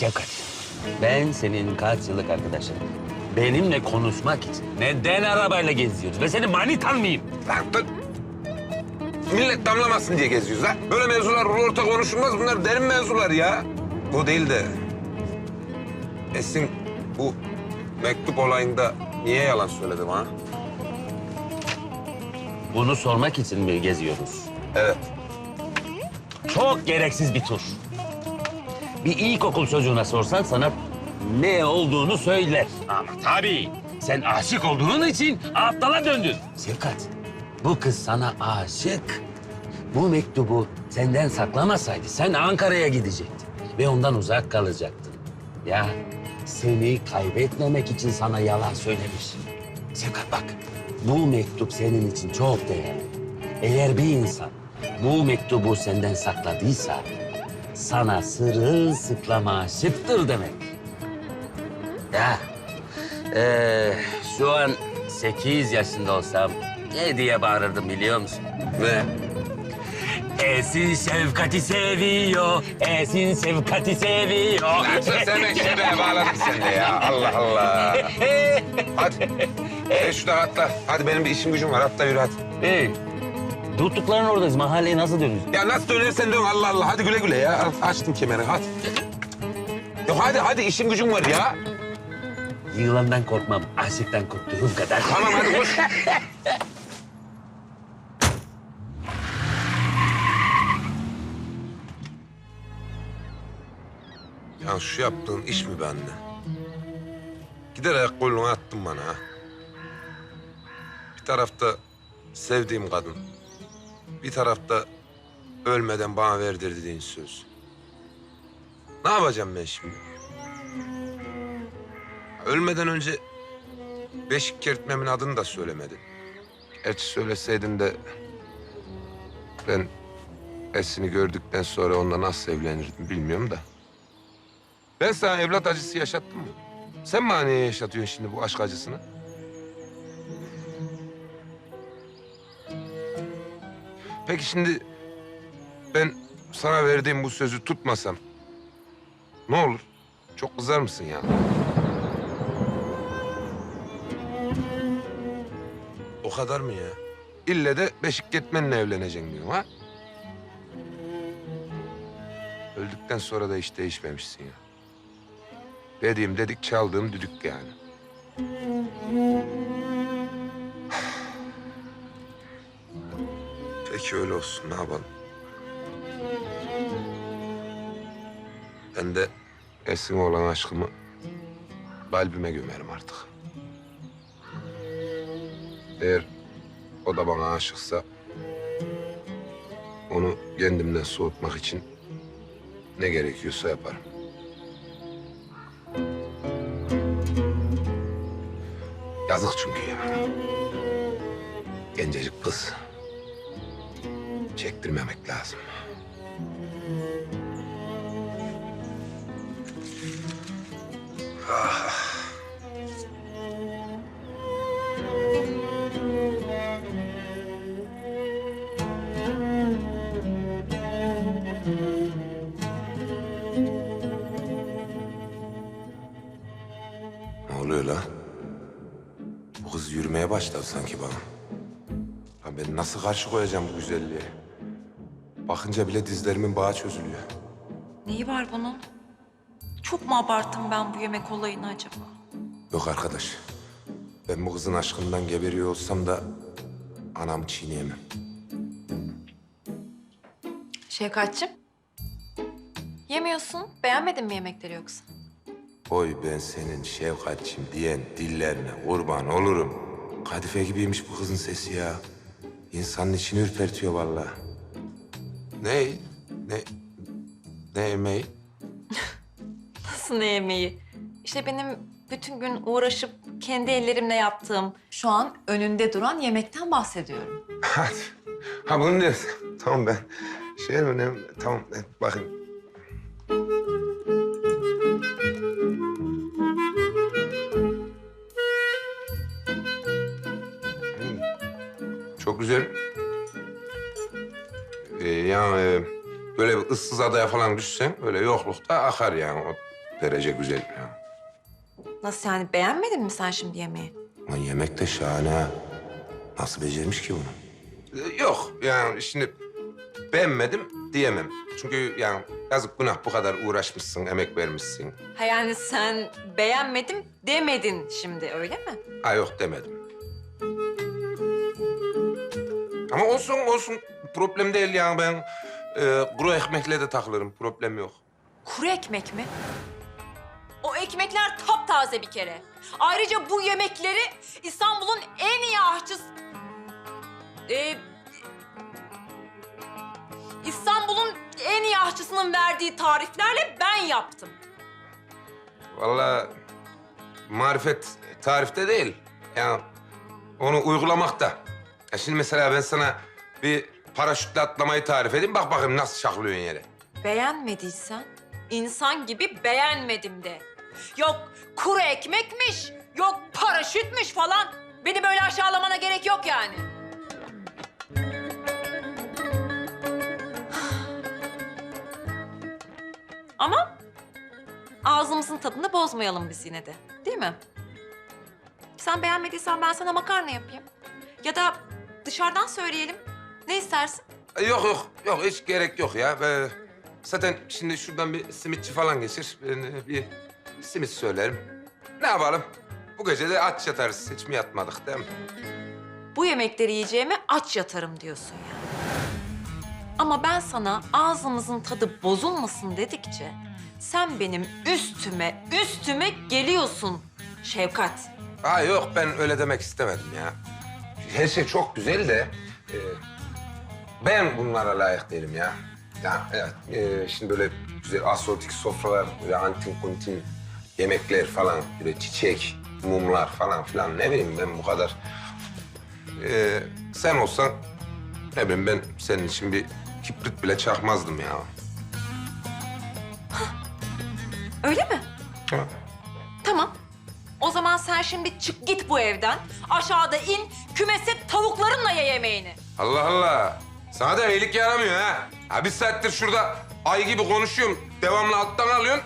Şevkat, ben senin kaç yıllık arkadaşın. Benimle konuşmak için neden arabayla geziyoruz? Ben senin manitan mıyım? Lan dur. Millet damlamasın diye geziyoruz ha. Böyle mevzular orta konuşulmaz. Bunlar derin mevzular ya. O değil de... Esin bu mektup olayında niye yalan söyledim ha? Bunu sormak için mi geziyoruz? Evet. Çok gereksiz bir tur. Bir ilkokul çocuğuna sorsan sana ne olduğunu söyler. Ama tabii sen aşık olduğun için aptala döndün. Sevkat, bu kız sana aşık. Bu mektubu senden saklamasaydı sen Ankara'ya gidecektin ve ondan uzak kalacaktın. Ya seni kaybetmemek için sana yalan söylemiş. Sevkat bak, bu mektup senin için çok değerli. Eğer bir insan bu mektubu senden sakladıysa sana sırılsıklama aşıktır demek. Ya eee, şu an sekiz yaşında olsam ne diye bağırırdım biliyor musun? Ne? Esin şefkati seviyor, Esin şefkati seviyor. Sus hemen şuraya bağladın sen de ya. Allah Allah. Hadi. E şurada atla. Hadi benim bir işim gücüm var. Atla yürü hadi. Hey, durdukların oradayız. Mahalleye nasıl dönüyoruz? Ya nasıl dönersen dön Allah Allah. Hadi güle güle ya. Al, Açtım kemeri hadi. Yok hadi hadi işim gücüm var ya. Yılandan korkmam, aşıktan korktuğum kadar. Tamam hadi koş. Ya şu yaptığın iş mi bende? Giderek kolunu attın bana ha. Bir tarafta sevdiğim kadın. Bir tarafta ölmeden bana verdirdiğin söz. Ne yapacağım ben şimdi? Ölmeden önce beşik kertmemin adını da söylemedin. Gerçi söyleseydin de ben Esin'i gördükten sonra onunla nasıl evlenirdim bilmiyorum da. Ben sana evlat acısı yaşattım mı? Sen bana niye yaşatıyorsun şimdi bu aşk acısını? Peki şimdi ben sana verdiğim bu sözü tutmasam ne olur? Çok kızar mısın ya? O kadar mı ya? İlle de beşik getmenle evleneceksin diyor ha? Öldükten sonra da hiç değişmemişsin ya. Dediğim dedik, çaldığım düdük yani. Peki öyle olsun, ne yapalım? Ben de Esin'e olan aşkımı kalbime gömerim artık. Eğer o da bana aşıksa... ...onu kendimden soğutmak için ne gerekiyorsa yaparım. Yazık çünkü ya. Gencecik kız. Çektirmemek lazım. Ne oluyor la? Bu kız yürümeye başladı sanki bana. Lan ben nasıl karşı koyacağım bu güzelliğe? Bakınca bile dizlerimin bağı çözülüyor. Neyi var bunun? Çok mu abarttım ben bu yemek olayını acaba? Yok arkadaş. Ben bu kızın aşkından geberiyor olsam da anamı çiğneyemem. Şefkatçim. Yemiyorsun. Beğenmedin mi yemekleri yoksa? Oy ben senin şefkatçim diyen dillerine kurban olurum. Kadife gibiymiş bu kızın sesi ya. İnsanın içini ürpertiyor vallahi. Ne? Ne? Ne yemeği? Nasıl ne yemeği? İşte benim bütün gün uğraşıp kendi ellerimle yaptığım, şu an önünde duran yemekten bahsediyorum. Ha bunu diyorsun. Tamam ben. Şey önemli. Tamam bakın. Issız adaya falan düşsen öyle yoklukta akar yani. O derece güzel. Ya. Nasıl yani beğenmedin mi sen şimdi yemeği? Lan yemek de şahane ha. Nasıl becermiş ki bunu? Yok yani şimdi beğenmedim diyemem. Çünkü yani yazık günah bu kadar uğraşmışsın, emek vermişsin. Ha yani sen beğenmedim demedin şimdi öyle mi? Ha yok demedim. Ama olsun olsun problem değil yani ben e, kuru ekmekle de takılırım problem yok. Kuru ekmek mi? O ekmekler taptaze bir kere. Ayrıca bu yemekleri İstanbul'un en iyi aşçısı... Ee, İstanbul'un en iyi aşçısının verdiği tariflerle ben yaptım. Vallahi marifet tarifte değil. Yani onu uygulamakta. Ya şimdi mesela ben sana bir paraşütle atlamayı tarif edeyim. Bak bakayım nasıl şaklıyorsun yere. Beğenmediysen insan gibi beğenmedim de. Yok kuru ekmekmiş, yok paraşütmüş falan. Beni böyle aşağılamana gerek yok yani. Ama ağzımızın tadını bozmayalım biz yine de. Değil mi? Sen beğenmediysen ben sana makarna yapayım. Ya da dışarıdan söyleyelim. Ne istersin? E, Yok yok yok hiç gerek yok ya. Ee, zaten şimdi şuradan bir simitçi falan geçir. Ben e, bir simit söylerim. Ne yapalım? Bu gece de aç yatarız. Hiç mi yatmadık değil mi? Bu yemekleri yiyeceğime aç yatarım diyorsun yani. Ama ben sana ağzımızın tadı bozulmasın dedikçe sen benim üstüme üstüme geliyorsun Şevkat. Ha yok ben öyle demek istemedim ya. Her şey çok güzel de e, ben bunlara layık değilim ya. Ya evet e, şimdi böyle güzel asortik sofralar, böyle antin kuntin yemekler falan, böyle çiçek, mumlar falan filan ne bileyim ben bu kadar. E, sen olsan ne bileyim ben senin için bir kibrit bile çakmazdım ya. Öyle mi? Ha. Tamam. O zaman sen şimdi çık git bu evden. Aşağıda in, kümese tavuklarınla ye yemeğini. Allah Allah. Sana da iyilik yaramıyor ha. Ha bir saattir şurada ay gibi konuşuyorum. Devamlı alttan alıyorsun.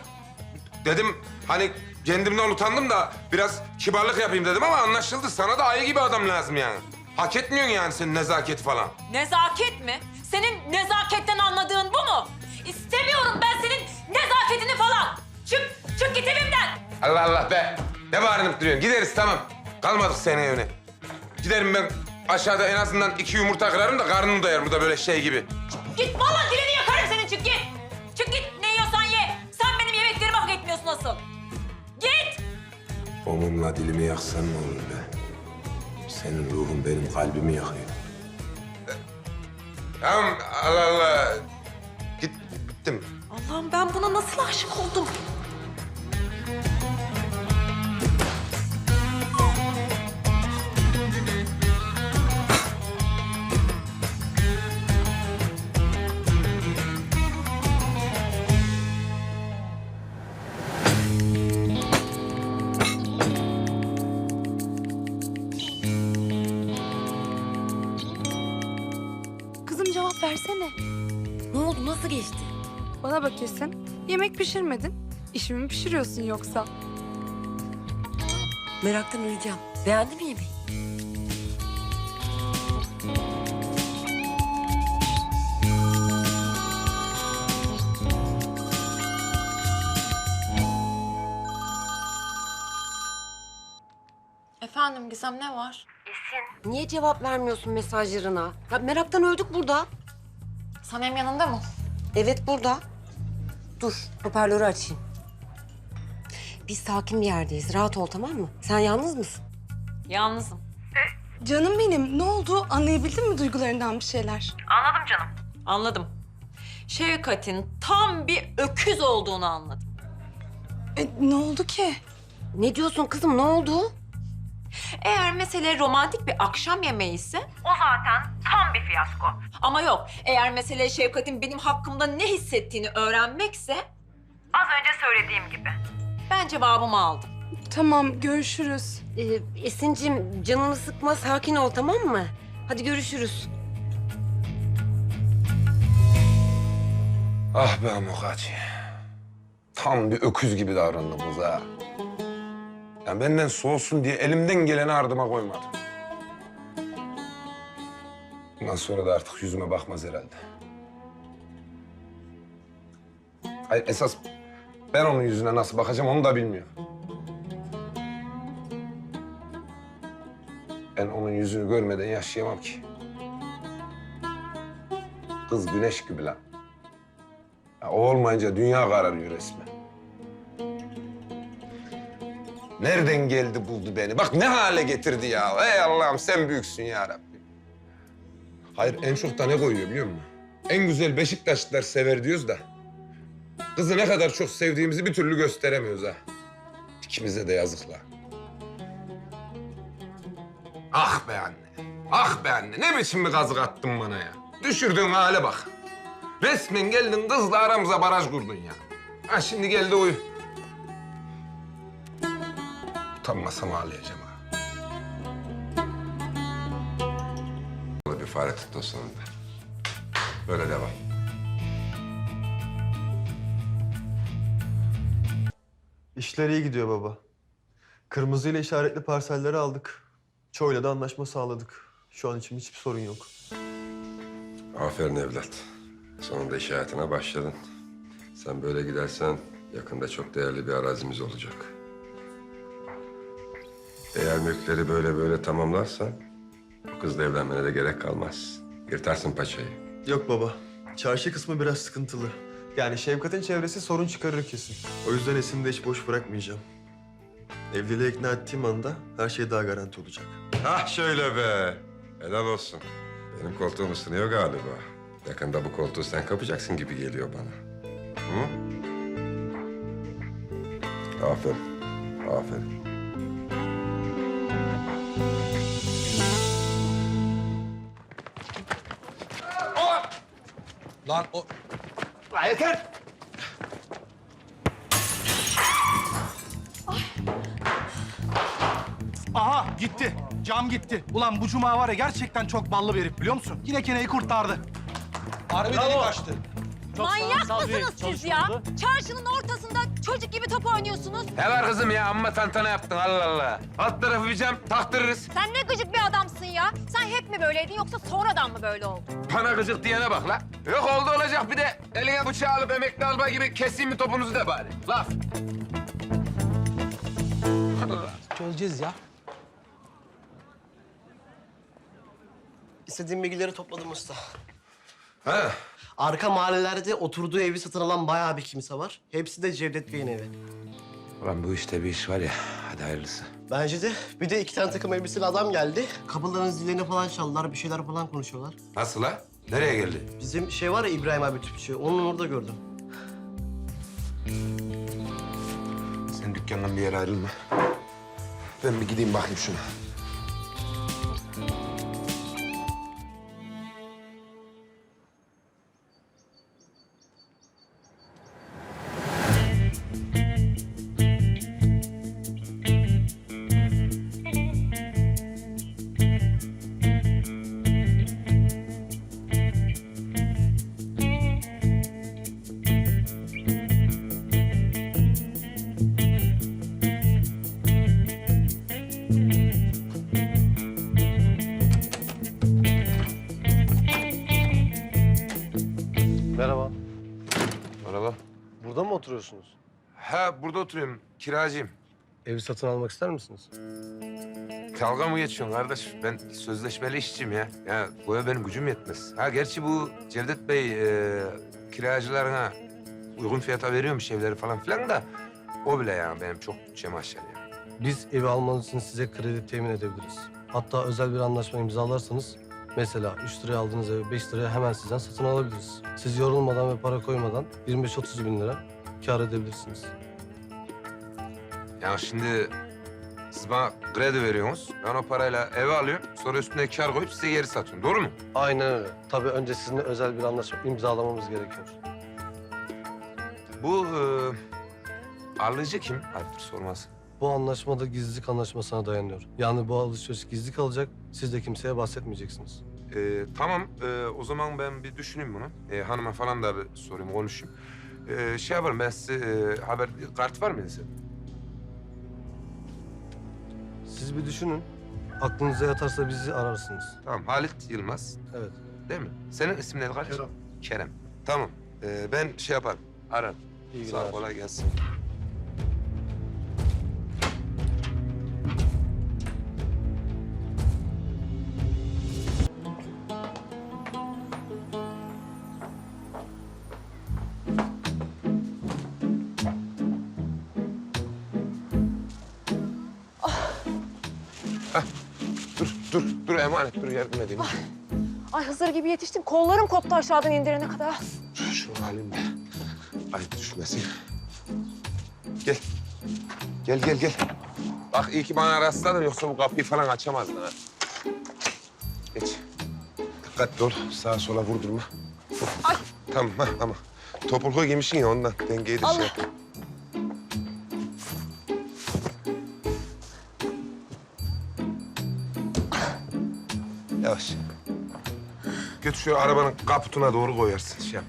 Dedim hani kendimden utandım da biraz kibarlık yapayım dedim ama anlaşıldı. Sana da ayı gibi adam lazım yani. Hak etmiyorsun yani senin nezaketi falan. Nezaket mi? Senin nezaketten anladığın bu mu? İstemiyorum ben senin nezaketini falan. Çık, çık git evimden. Allah Allah be. Ne bağırınıp duruyorsun? Gideriz tamam. Kalmadık senin evine. Giderim ben aşağıda en azından iki yumurta kırarım da karnım doyar burada böyle şey gibi. Git vallahi dilini yakarım senin çık git. Çık git ne yiyorsan ye. Sen benim yemeklerimi hak etmiyorsun asıl. Git. O mumla dilimi yaksan ne olur be? Senin ruhun benim kalbimi yakıyor. Tamam Allah Allah. Git, gittim. Allah'ım ben buna nasıl aşık oldum? Nasıl geçti? Bana bak Esin. Yemek pişirmedin. İşimi mi pişiriyorsun yoksa? Meraktan öleceğim. Beğendi mi yemeği? Efendim Gizem ne var? Niye cevap vermiyorsun mesajlarına? Ya meraktan öldük burada. Sanem yanında mı? Evet burada. Dur, hoparlörü açayım. Biz sakin bir yerdeyiz. Rahat ol tamam mı? Sen yalnız mısın? Yalnızım. Canım benim ne oldu? Anlayabildin mi duygularından bir şeyler? Anladım. Şevkat'in tam bir öküz olduğunu anladım. E, ne oldu ki? Ne diyorsun kızım? Ne oldu? Eğer mesele romantik bir akşam yemeği ise... O zaten tam bir fiyasko. Ama yok, eğer mesele Şevkat'in benim hakkımda ne hissettiğini öğrenmekse... Az önce söylediğim gibi. Ben cevabımı aldım. Tamam görüşürüz. Ee, Esin'cim canını sıkma, sakin ol tamam mı? Hadi görüşürüz. Ah be Amokachi. tam bir öküz gibi davrandı kız ha. Yani benden soğusun diye elimden geleni ardıma koymadım. Bundan sonra da artık yüzüme bakmaz herhalde. Hayır esas ben onun yüzüne nasıl bakacağım onu da bilmiyorum. Ben onun yüzünü görmeden yaşayamam ki. Kız güneş gibi lan. Ya, o olmayınca dünya kararıyor resmen. Nereden geldi buldu beni? Bak ne hale getirdi ya. Ey Allah'ım sen büyüksün ya Rabbim. Hayır en çok da ne koyuyor biliyor musun? En güzel Beşiktaşlılar sever diyoruz da. Kızı ne kadar çok sevdiğimizi bir türlü gösteremiyoruz ha. İkimize de yazıklar. Ah be anne. Ah be anne. Ne biçim bir kazık attın bana ya. Düşürdüğün hale bak. Resmen geldin kızla aramıza baraj kurdun ya. Ha şimdi geldi uyu. Utanmasam ağlayacağım ha. Bir fare tuttu sonunda. Böyle devam. İşler iyi gidiyor baba. Kırmızı ile işaretli parselleri aldık. Çoğuyla da anlaşma sağladık. Şu an için hiçbir sorun yok. Aferin evlat. Sonunda iş hayatına başladın. Sen böyle gidersen yakında çok değerli bir arazimiz olacak. Eğer mülkleri böyle böyle tamamlarsan bu kızla evlenmene de gerek kalmaz. Yırtarsın paçayı. Yok baba. Çarşı kısmı biraz sıkıntılı. Yani Şevkat'in çevresi sorun çıkarır kesin. O yüzden Esin'i de hiç boş bırakmayacağım. Evliliğe ikna ettiğim anda her şey daha garanti olacak. Ah şöyle be. Helal olsun. Benim koltuğum ısınıyor galiba. Yakında bu koltuğu sen kapacaksın gibi geliyor bana. Hı? Aferin. Aferin. Lan o... Lan yeter! Aha gitti. Cam gitti. Ulan bu cuma var ya gerçekten çok ballı bir herif biliyor musun? Yine keneyi kurtardı. Harbi delik açtı. Manyak mısınız siz ya? Çarşının ortasında çocuk gibi top oynuyorsunuz. Ne var kızım ya? Amma tantana yaptın Allah Allah. Alt tarafı bir cam taktırırız. Sen ne gıcık bir adamsın. Sen hep mi böyleydin yoksa sonradan mı böyle oldun? Bana gıcık diyene bak la. Yok oldu olacak bir de eline bıçağı alıp emekli albay gibi keseyim mi topunuzu da bari. Laf. Çözeceğiz ya. İstediğim bilgileri topladım usta. Ha. Arka mahallelerde oturduğu evi satın alan bayağı bir kimse var. Hepsi de Cevdet Bey'in evi. Ulan bu işte bir iş var ya. Hadi hayırlısı. Bence de bir de iki tane takım elbiseli adam geldi. Kapıların zillerini falan çaldılar, bir şeyler falan konuşuyorlar. Nasıl la? Nereye geldi? Bizim şey var ya İbrahim abi tüpçü, onun orada gördüm. Sen dükkandan bir yere ayrılma. Ben bir gideyim bakayım şuna. Oturuyorsunuz? Ha burada oturuyorum. Kiracıyım. Evi satın almak ister misiniz? Dalga mı geçiyorsun kardeş? Ben sözleşmeli işçiyim ya. Ya bu ev benim gücüm yetmez. Ha gerçi bu Cevdet Bey e, kiracılarına uygun fiyata veriyormuş evleri falan filan da o bile yani benim çok bütçemi aşar ya. Biz evi almanız için size kredi temin edebiliriz. Hatta özel bir anlaşma imzalarsanız mesela 3 liraya aldığınız evi 5 liraya hemen sizden satın alabiliriz. Siz yorulmadan ve para koymadan 25-30 bin lira kâr edebilirsiniz. Ya şimdi siz bana kredi veriyorsunuz. Ben o parayla evi alıyorum. Sonra üstüne kar koyup size geri satıyorum. Doğru mu? Aynen öyle. Tabii önce sizinle özel bir anlaşma imzalamamız gerekiyor. Bu e, alıcı kim? Ayıptır sorması. Bu anlaşmada gizlilik anlaşmasına dayanıyor. Yani bu alışveriş gizli kalacak, siz de kimseye bahsetmeyeceksiniz. E, tamam, e, o zaman ben bir düşüneyim bunu. E, hanıma falan da bir sorayım, konuşayım. Ee, şey yaparım ben size e, haber... Kart var mıydı senin? Siz bir düşünün. Aklınıza yatarsa bizi ararsınız. Tamam Halit Yılmaz Evet. değil mi? Senin isim neydi kardeşim? Kerem. Kerem. Tamam. Ee, ben şey yaparım. Ararım. İyi Sağ ol, günler. kolay gelsin. Dur yardım edeyim. Ay Hızır gibi yetiştim. Kollarım koptu aşağıdan indirene kadar. Şu halimle ayıp düşmesin. Gel. Gel, gel, gel. Bak iyi ki bana rastladın yoksa bu kapıyı falan açamazdın ha. Geç. Dikkatli ol, sağa sola vurdurma. Ay. Tamam, ha, ama topuklu giymişsin ya ondan dengeyi de şey Allah. yap. Şu arabanın kaputuna doğru koyarsın, şey yap.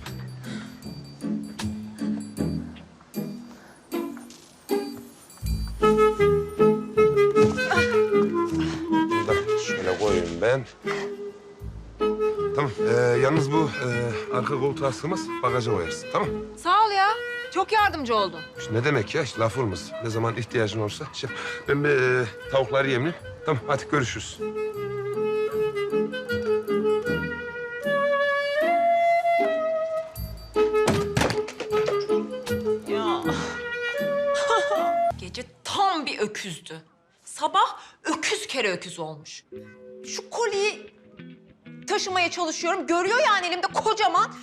Şöyle koyayım ben. Tamam. Ee, yalnız bu e, arka koltuğa sığmaz. Bagaja koyarsın. Tamam. Sağ ol ya. Çok yardımcı oldun. İşte ne demek ya? İşte laf olmaz. Ne zaman ihtiyacın olursa. Şey, ben bir e, tavukları yemleyeyim. Tamam hadi görüşürüz. Öküzdü. Sabah öküz kere öküz olmuş. Şu koliyi taşımaya çalışıyorum. Görüyor yani elimde kocaman.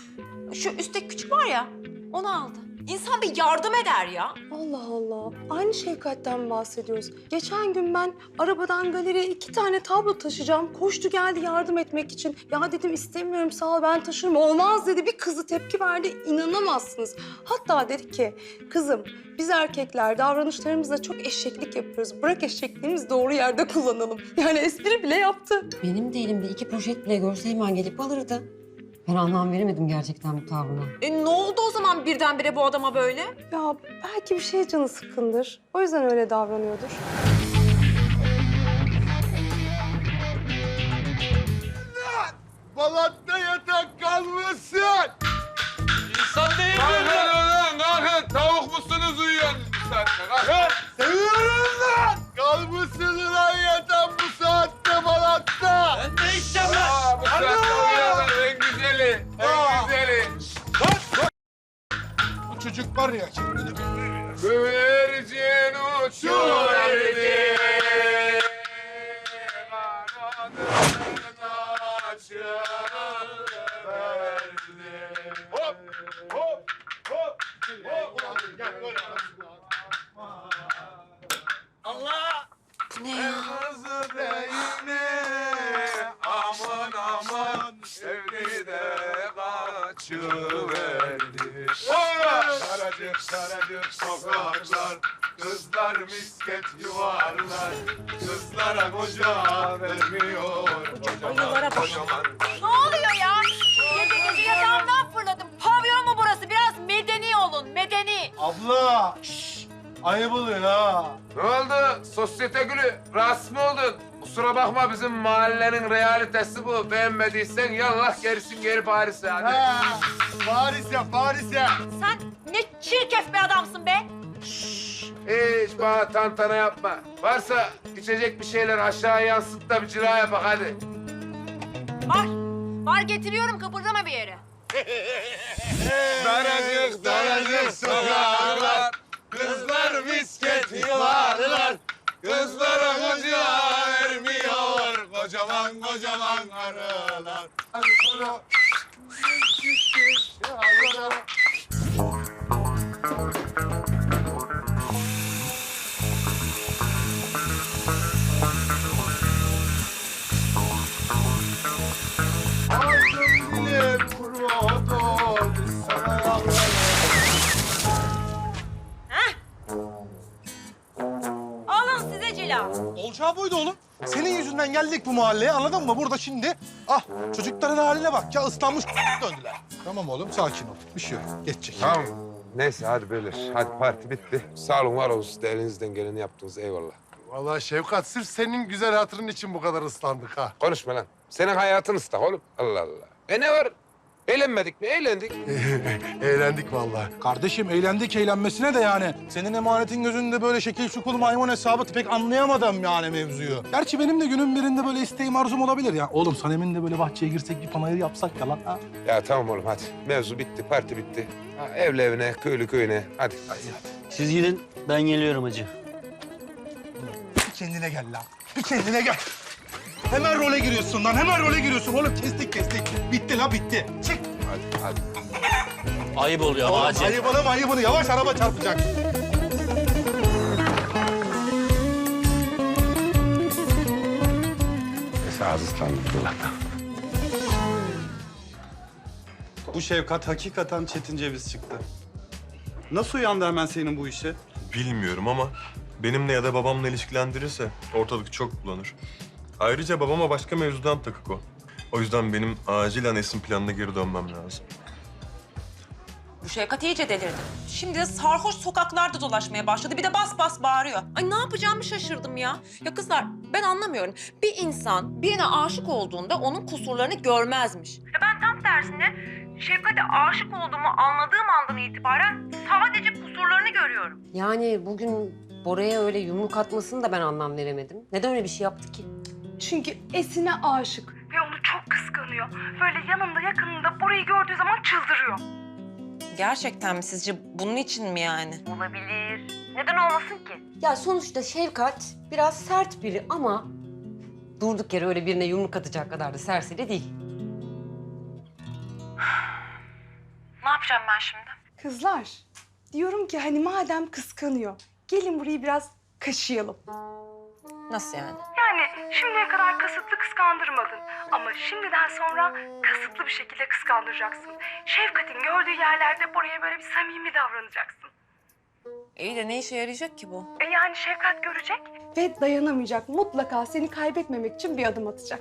Şu üstteki küçük var ya, onu aldı. İnsan bir yardım eder ya. Allah Allah. Aynı şefkatten bahsediyoruz. Geçen gün ben arabadan galeriye iki tane tablo taşıyacağım. Koştu geldi yardım etmek için. Ya dedim istemiyorum sağ ol ben taşırım. Olmaz dedi. Bir kızı tepki verdi. İnanamazsınız. Hatta dedi ki kızım biz erkekler davranışlarımızda çok eşeklik yapıyoruz. Bırak eşekliğimizi doğru yerde kullanalım. Yani espri bile yaptı. Benim de elimde iki poşet bile görse hemen gelip alırdı. Ben anlam veremedim gerçekten bu tavrına. E ne oldu o zaman birdenbire bu adama böyle? Ya belki bir şey canı sıkkındır. O yüzden öyle davranıyordur. Balat'ta yatak kalmışsın. İnsan değil Kalkın ulan kalkın. Tavuk musunuz uyuyorsunuz bu saatte? Kalkın. Seviyorum lan. Kalmışsın lan yatak bu saatte Balat'ta. Çocuk var ya kendini Güvercin uçuverdi. Sokaklar, kızlar misket yuvarlar. Kızlara koca vermiyor, kocaman kocaman. Ne oluyor ya? Gece gece yatağımdan fırladım. Pavyon mu burası? Biraz medeni olun, medeni. Abla! Şşş! Ayıp oluyor ha. Ne oldu? Sosyete gülü. Rahatsız mı oldun? Kusura bakma bizim mahallenin realitesi bu. Beğenmediysen yallah gerisin geri Paris'e hadi. Ha, Paris ya, Paris ya. Sen ne çirkef bir adamsın be. Hiç bana tantana yapma. Varsa içecek bir şeyler aşağı yansıt da bir cila yapak hadi. Var, var getiriyorum kıpırdama bir yere. Daracık daracık sokaklar, kızlar misket yuvarlar. Kızlara koca vermiyor, kocaman kocaman arılar. Alın size cila. Olacağı buydu oğlum. Senin yüzünden geldik bu mahalleye anladın mı? Burada şimdi ah çocukların haline bak ya ıslanmış döndüler. Tamam oğlum sakin ol. Bir şey yok. Geçecek. Tamam. Neyse hadi beyler. Hadi parti bitti. Sağ olun var olun. Siz de elinizden geleni yaptınız. Eyvallah. Vallahi Şevkat sırf senin güzel hatırın için bu kadar ıslandık ha. Konuşma lan. Senin hayatın ıslak oğlum. Allah Allah. E ne var? Eğlenmedik mi? Eğlendik. Eğlendik vallahi. Kardeşim eğlendik eğlenmesine de yani. Senin emanetin gözünde böyle şekil şukul maymun hesabı pek anlayamadım yani mevzuyu. Gerçi benim de günün birinde böyle isteğim arzum olabilir ya. Oğlum Sanem'in de böyle bahçeye girsek bir panayır yapsak ya lan ha. Ya tamam oğlum hadi. Mevzu bitti. Parti bitti. Ha, evli evine, köylü köyüne. Hadi. hadi. Siz gidin ben geliyorum hacı. Bir kendine gel lan. Bir kendine gel. Hemen role giriyorsun lan. Hemen role giriyorsun. Oğlum kestik kestik. Bitti la bitti. Çık. Hadi, hadi. Ayıp oluyor Oğlum acil. ayıbını ayıbını. Yavaş araba çarpacak. Neyse ağzı ıslandı Allah'tan. Bu Şevkat hakikaten Çetin Ceviz çıktı. Nasıl uyandı hemen senin bu işe? Bilmiyorum ama benimle ya da babamla ilişkilendirirse ortalık çok bulanır. Ayrıca babama başka mevzudan takık o. O yüzden benim acilen Esin planına geri dönmem lazım. Bu Şevkat iyice delirdi. Şimdi de sarhoş sokaklarda dolaşmaya başladı. Bir de bas bas bağırıyor. Ay ne yapacağımı şaşırdım ya. Ya kızlar ben anlamıyorum. Bir insan birine aşık olduğunda onun kusurlarını görmezmiş. Ya ben tam tersine Şevkat'e aşık olduğumu anladığım andan itibaren sadece kusurlarını görüyorum. Yani bugün Bora'ya öyle yumruk atmasını da ben anlam veremedim. Neden öyle bir şey yaptı ki? Çünkü Esin'e aşık. Ve onu çok kıskanıyor. Böyle yanında yakınında burayı gördüğü zaman çıldırıyor. Gerçekten mi sizce bunun için mi yani? Olabilir. Neden olmasın ki? Ya sonuçta Şevkat biraz sert biri ama durduk yere öyle birine yumruk atacak kadar da serseri değil. Ne yapacağım ben şimdi? Kızlar, diyorum ki hani madem kıskanıyor, gelin burayı biraz kaşıyalım. Nasıl yani? Yani şimdiye kadar kasıtlı kıskandırmadın. Ama şimdiden sonra kasıtlı bir şekilde kıskandıracaksın. Şefkat'in gördüğü yerlerde buraya böyle bir samimi davranacaksın. İyi de ne işe yarayacak ki bu? E yani Şefkat görecek. Ve dayanamayacak, mutlaka seni kaybetmemek için bir adım atacak.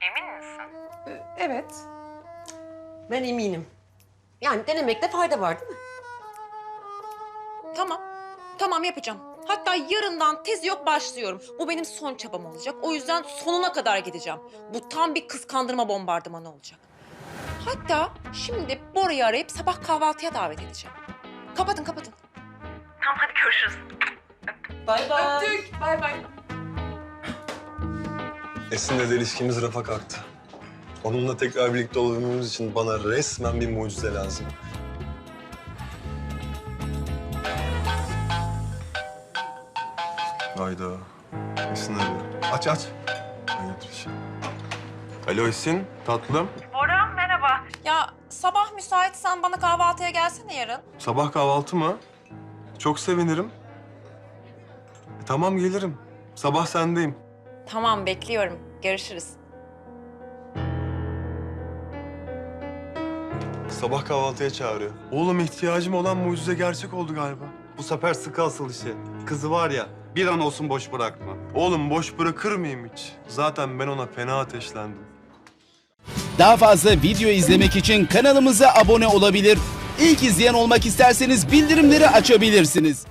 Emin misin? Ee, Evet. Ben eminim. Yani denemekte fayda var değil mi? Tamam. Tamam yapacağım. Hatta yarından tez yok başlıyorum. Bu benim son çabam olacak. O yüzden sonuna kadar gideceğim. Bu tam bir kıskandırma bombardımanı olacak. Hatta şimdi Bora'yı arayıp sabah kahvaltıya davet edeceğim. Kapatın kapatın. Tamam hadi görüşürüz. Bay bay. Öptük. Bay bay. Esin'le de ilişkimiz rafa kalktı. Onunla tekrar birlikte olabilmemiz için bana resmen bir mucize lazım. Hayda. Esin arıyor. Aç aç. Hayırdır bir şey. Alo Esin, tatlım. Bora merhaba. Ya sabah müsaitsen bana kahvaltıya gelsene yarın. Sabah kahvaltı mı? Çok sevinirim. E, tamam gelirim. Sabah sendeyim. Tamam bekliyorum. Görüşürüz. Sabah kahvaltıya çağırıyor. Oğlum ihtiyacım olan mucize gerçek oldu galiba. Bu sefer sıkı asıl işi. Kızı var ya bir an olsun boş bırakma. Oğlum boş bırakır mıyım hiç? Zaten ben ona fena ateşlendim. Daha fazla video izlemek için kanalımıza abone olabilir. İlk izleyen olmak isterseniz bildirimleri açabilirsiniz.